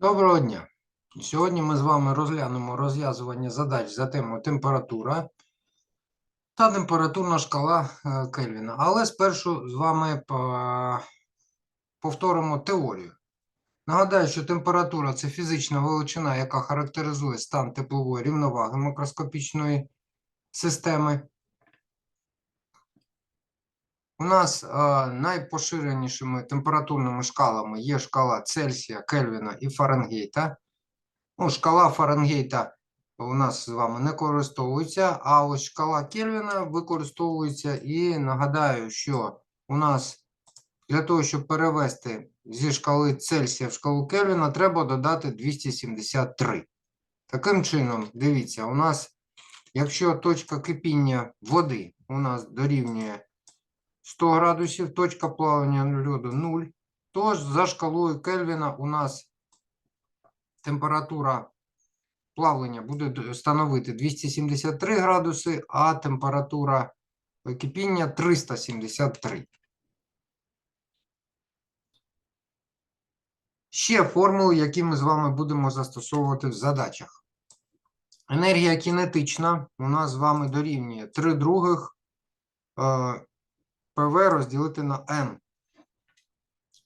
Доброго дня! Сьогодні ми з вами розглянемо розв'язування задач за темою температура та температурна шкала е, Кельвіна. Але спершу з вами повторимо теорію. Нагадаю, що температура це фізична величина, яка характеризує стан теплової рівноваги макроскопічної системи. У нас найпоширенішими температурними шкалами є шкала Цельсія, Кельвіна і Фаренгейта. Ну, шкала Фаренгейта у нас з вами не використовується, а ось шкала Кельвіна використовується. І нагадаю, що у нас для того, щоб перевести зі шкали Цельсія в шкалу Кельвіна, треба додати 273. Таким чином, дивіться, у нас, якщо точка кипіння води у нас дорівнює 100 градусів, точка плавання льоду 0, то ж за шкалою Кельвіна у нас температура плавлення буде становити 273 градуси, а температура кипіння 373. Ще формули, які ми з вами будемо застосовувати в задачах. Енергія кінетична у нас з вами дорівнює 3 других е, ПВ розділити на N.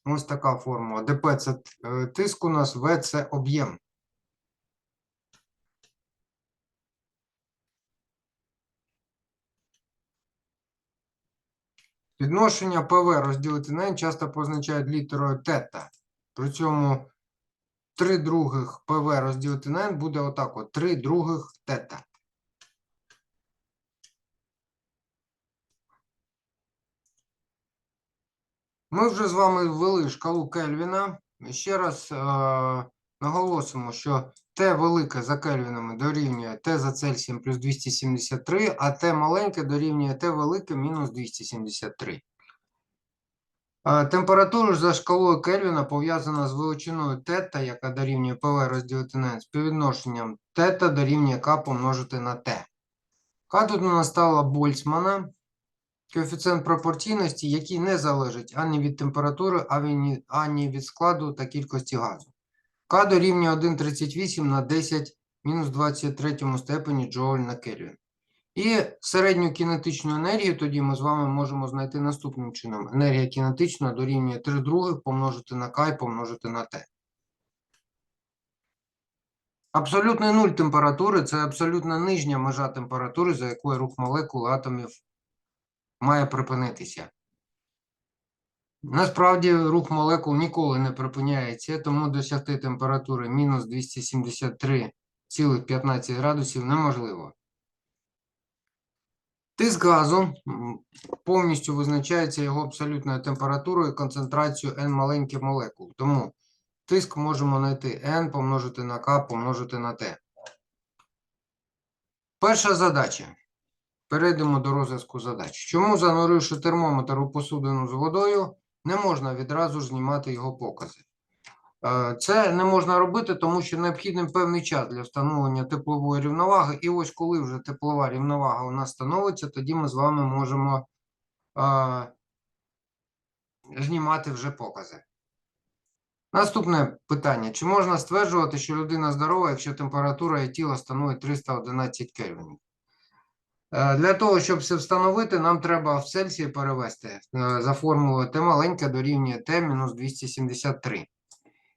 Ось така формула. ДП це е, тиск у нас, В це об'єм. Відношення ПВ розділити на N часто позначають літерою тета. При цьому 3 других ПВ розділити на N буде отак от 3 других тета. Ми вже з вами ввели шкалу Кельвіна. Ще раз е, наголосимо, що Т велике за Кельвінами дорівнює Т за Цельсієм плюс 273, а Т маленьке дорівнює Т велике мінус 273. Е, Температура за шкалою Кельвіна пов'язана з величиною тета, яка дорівнює ПВ розділити на N, співвідношенням тета дорівнює К помножити на Т. К тут у стала Больцмана, коефіцієнт пропорційності, який не залежить ані від температури, ані, від складу та кількості газу. К дорівнює 1,38 на 10 мінус 23 степені джоуль на Кельвін. І середню кінетичну енергію тоді ми з вами можемо знайти наступним чином. Енергія кінетична дорівнює 3 других помножити на К і помножити на Т. Абсолютний нуль температури це абсолютно нижня межа температури, за якою рух молекул атомів має припинитися. Насправді рух молекул ніколи не припиняється, тому досягти температури мінус 273,15 градусів неможливо. Тиск газу повністю визначається його абсолютною температурою і концентрацією n маленьких молекул. Тому тиск можемо знайти n помножити на К помножити на Т. Перша задача. Перейдемо до розв'язку задач. Чому, зануривши термометр у посудину з водою, не можна відразу ж знімати його покази? Е, Це не можна робити, тому що необхідний певний час для встановлення теплової рівноваги. І ось коли вже теплова рівновага у нас становиться, тоді ми з вами можемо е, знімати вже покази. Наступне питання: чи можна стверджувати, що людина здорова, якщо температура її тіла становить 311 кельвінів? Е, Для того, щоб це встановити, нам треба в Цельсії перевести е, за формулою Т маленьке дорівнює Т мінус 273.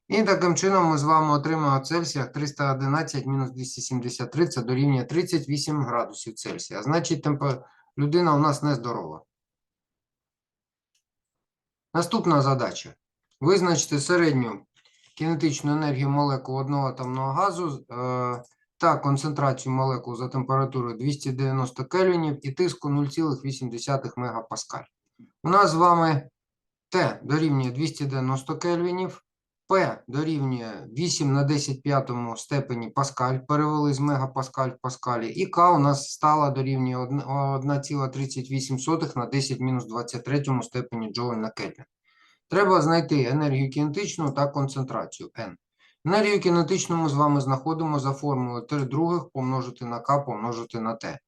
І таким чином ми з вами отримаємо в Цельсіях 311 мінус 273, це дорівнює 38 градусів Цельсія. Значить, темпе- людина у нас нездорова. Наступна задача. Визначити середню кінетичну енергію молекул одного атомного газу е, та концентрацію молекул за температурою 290 кельвінів і тиску 0,8 мегапаскаль. У нас з вами Т дорівнює 290 кельвінів, П дорівнює 8 на 10 п'ятому степені паскаль, перевели з мегапаскаль в паскалі, і К у нас стала дорівнює 1,38 на 10 мінус 23 степені джоуль на Кельвін. Треба знайти енергію кінетичну та концентрацію N. Енергію кінетичну ми з вами знаходимо за формулою 3 других помножити на К помножити на Т.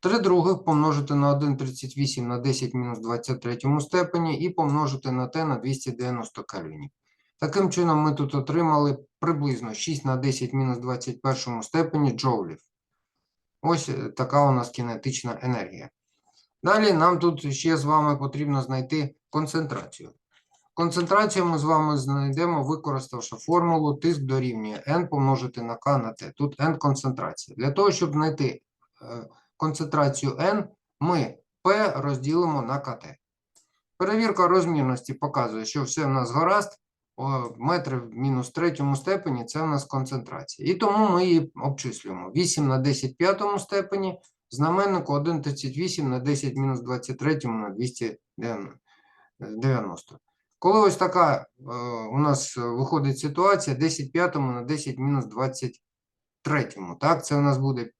3 других помножити на 1,38 на 10 мінус 23 степені і помножити на Т на 290 кельвінів. Таким чином, ми тут отримали приблизно 6 на 10 мінус 21 степені джоулів. Ось е, така у нас кінетична енергія. Далі нам тут ще з вами потрібно знайти концентрацію. Концентрацію ми з вами знайдемо, використавши формулу тиск дорівнює n помножити на k на t. Тут n концентрація. Для того, щоб знайти е, концентрацію n, ми P розділимо на КТ. Перевірка розмірності показує, що все в нас гаразд. Метри в мінус третьому степені це у нас концентрація. І тому ми її обчислюємо. 8 на 10 п'ятому степені, знаменнику 1,38 на 10 мінус 23 на 290. Коли ось така е, у нас е, виходить ситуація 10 п'ятому на 10 мінус 23. Так, це у нас буде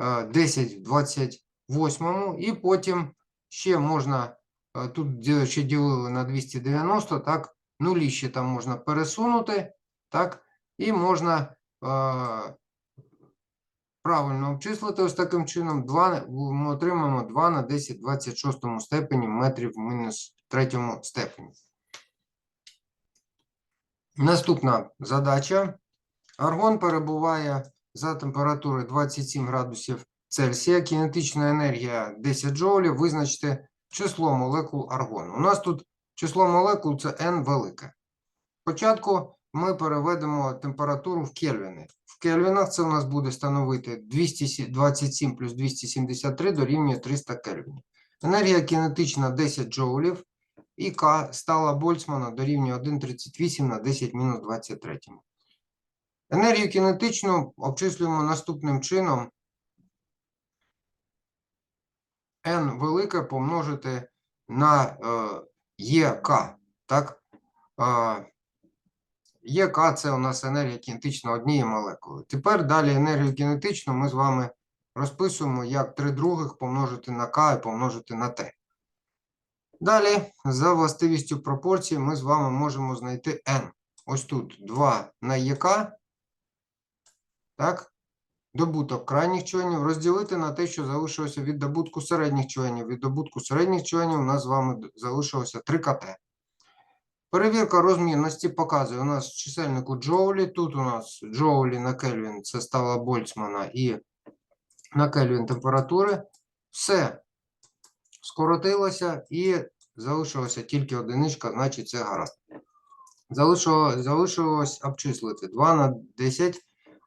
е, 10 в 28, і потім ще можна, е, тут ще ділили на 290, так, нулі ще там можна пересунути, так, і можна е, правильно обчислити ось таким чином. 2, ми отримаємо 2 на 10 в 26 степені метрів мінус третьому степені. Наступна задача. Аргон перебуває за температурою 27 градусів Цельсія. Кінетична енергія 10 джоулів. Визначте число молекул аргону. У нас тут число молекул це n велике. Спочатку ми переведемо температуру в кельвіни. В кельвінах це у нас буде становити 227 плюс 273 дорівнює 300 кельвінів. Енергія кінетична 10 джоулів і К стала Больцмана дорівнює 1,38 на 10 мінус 23. Енергію кінетичну обчислюємо наступним чином. N велике помножити на е, ЕК. Так? Е, ЕК це у нас енергія кінетична однієї молекули. Тепер далі енергію кінетичну ми з вами розписуємо як 3 других помножити на К і помножити на Т. Далі, за властивістю пропорції, ми з вами можемо знайти n. Ось тут 2 на ЄК, так, добуток крайніх членів, розділити на те, що залишилося від добутку середніх членів. Від добутку середніх членів у нас з вами залишилося 3 КТ. Перевірка розмірності показує, у нас в чисельнику джоулі, тут у нас джоулі на Кельвін, це стала Больцмана, і на Кельвін температури. Все скоротилося і залишилося тільки одиничка, значить це гаразд. Залишилось, залишилось обчислити 2 на 10,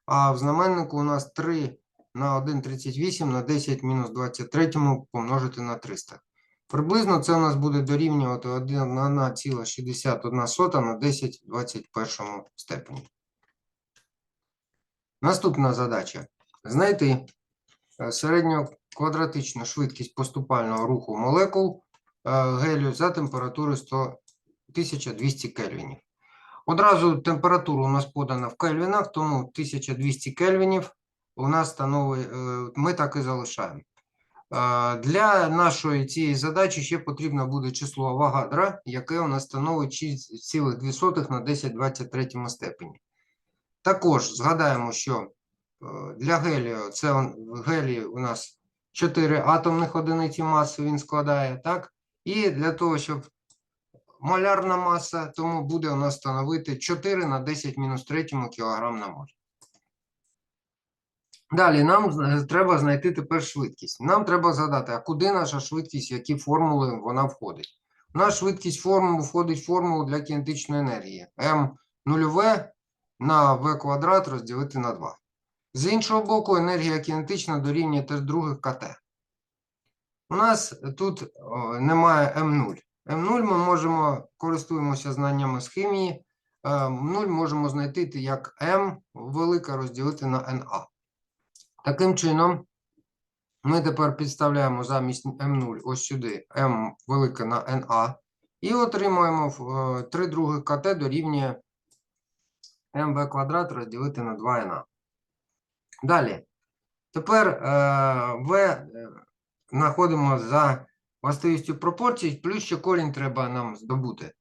а в знаменнику у нас 3 на 1,38 на 10 мінус 23 помножити на 300. Приблизно це у нас буде дорівнювати 1,61 на 10 в 21 степені. Наступна задача. Знайти е, середньоквадратичну швидкість поступального руху молекул е, гелію за температурою 100, 1200 кельвінів. Одразу температура у нас подана в кельвінах, тому 1200 кельвінів у нас становить, е, ми так і залишаємо. Е, Для нашої цієї задачі ще потрібно буде число Авогадра, яке у нас становить 6,2 на 10 23 степені. Також згадаємо, що для гелію це он- у нас 4 атомних одиниці маси він складає, так? І для того, щоб молярна маса, тому буде у нас становити 4 на 10 мінус 3 кг на моль. Далі нам треба знайти тепер швидкість. Нам треба згадати, а куди наша швидкість, які формули вона входить. У нас швидкість формулу входить в формулу для кінетичної енергії. М нульове на v квадрат розділити на 2. З іншого боку, енергія кінетична дорівнює 3 других КТ. У нас тут немає М0. М0 ми можемо, користуємося знаннями з хімії. Е, М0 можемо знайти як М велике розділити на НА. Таким чином, ми тепер підставляємо замість М0 ось сюди М велике на НА і отримуємо 3 других КТ дорівнює МВ квадрат розділити на 2НА. Далі. Тепер е, В е, знаходимо за властивістю пропорцій, плюс ще корінь треба нам здобути.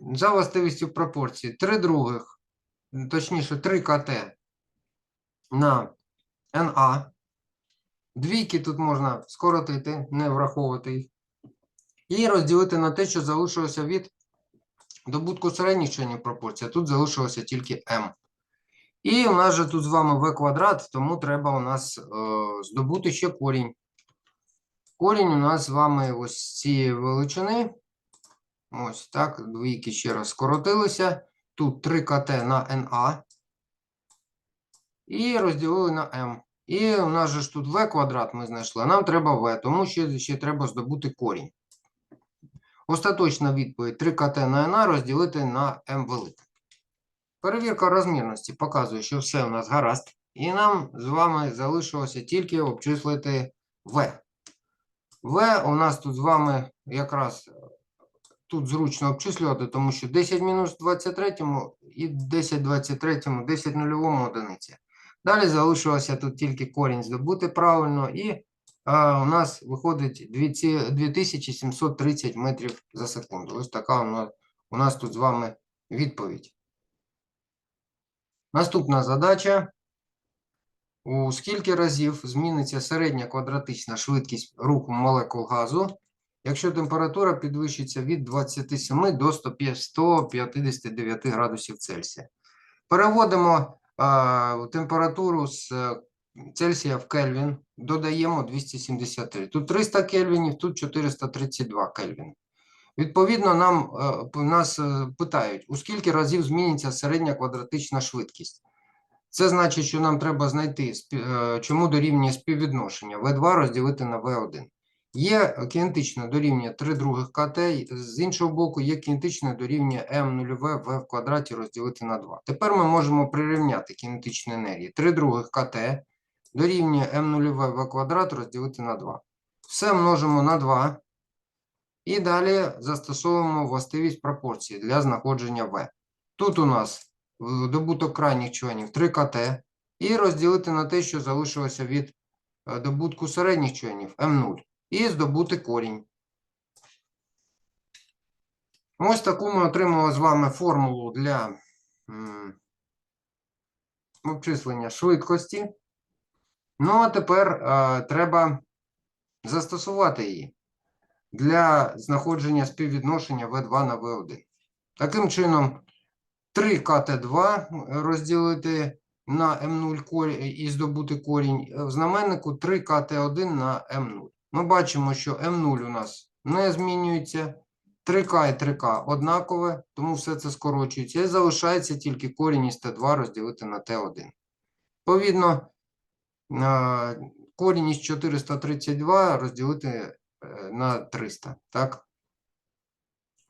За властивістю пропорцій 3 других, точніше 3 КТ на НА. Двійки тут можна скоротити, не враховувати їх. І розділити на те, що залишилося від добутку середніх членів пропорції, тут залишилося тільки m. І у нас же тут з вами v квадрат, тому треба у нас е, здобути ще корінь. Корінь у нас з вами ось цієї величини. Ось так, двійки ще раз скоротилися. Тут 3 КТ на НА. І розділили на М. І у нас же ж тут В квадрат ми знайшли, нам треба В, тому що ще треба здобути корінь. Остаточна відповідь 3 КТ на НА розділити на М велике. Перевірка розмірності показує, що все у нас гаразд. І нам з вами залишилося тільки обчислити В. В у нас тут з вами якраз тут зручно обчислювати, тому що 10 мінус 23 і 10 23, 10 нульовому одиниці. Далі залишилося тут тільки корінь здобути правильно, і а, у нас виходить 2730 метрів за секунду. Ось така у нас, у нас тут з вами відповідь. Наступна задача. У скільки разів зміниться середня квадратична швидкість руху молекул газу, якщо температура підвищиться від 27 до 159 градусів Цельсія? Переводимо а, температуру з е, Цельсія в Кельвін, додаємо 273. Тут 300 кельвінів, тут 432 кельвіни. Відповідно, нам е, нас е, питають, у скільки разів зміниться середня квадратична швидкість. Це значить, що нам треба знайти, е, чому дорівнює співвідношення V2 розділити на V1. Є кінетичне дорівнює 3 других КТ, з іншого боку, є кінетичне дорівнює m0 v в квадраті розділити на 2. Тепер ми можемо прирівняти кінетичну енергію. 3 других КТ дорівнює m0 v в квадрат розділити на 2. Все множимо на 2. І далі застосовуємо властивість пропорції для знаходження v. Тут у нас добуток крайніх членів 3 КТ і розділити на те, що залишилося від е, добутку середніх членів М0 і здобути корінь. Ось таку ми отримали з вами формулу для обчислення швидкості. Ну, а тепер е, треба застосувати її для знаходження співвідношення V2 на V1. Таким чином, 3 КТ2 розділити на М0 і здобути корінь. В знаменнику 3 КТ1 на М0. Ми бачимо, що М0 у нас не змінюється. 3К і 3К однакове, тому все це скорочується. І залишається тільки корінь із Т2 розділити на Т1. Відповідно, е, корінь із 432 розділити на 300. Так?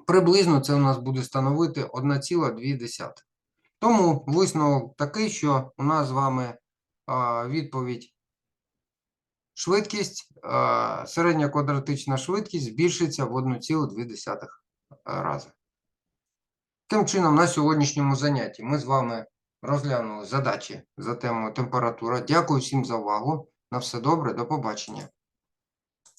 Приблизно це у нас буде становити 1,2. Тому висновок такий, що у нас з вами відповідь швидкість, середня квадратична швидкість збільшиться в 1,2 рази. Тим чином, на сьогоднішньому занятті ми з вами розглянули задачі за темою температура. Дякую всім за увагу. На все добре, до побачення.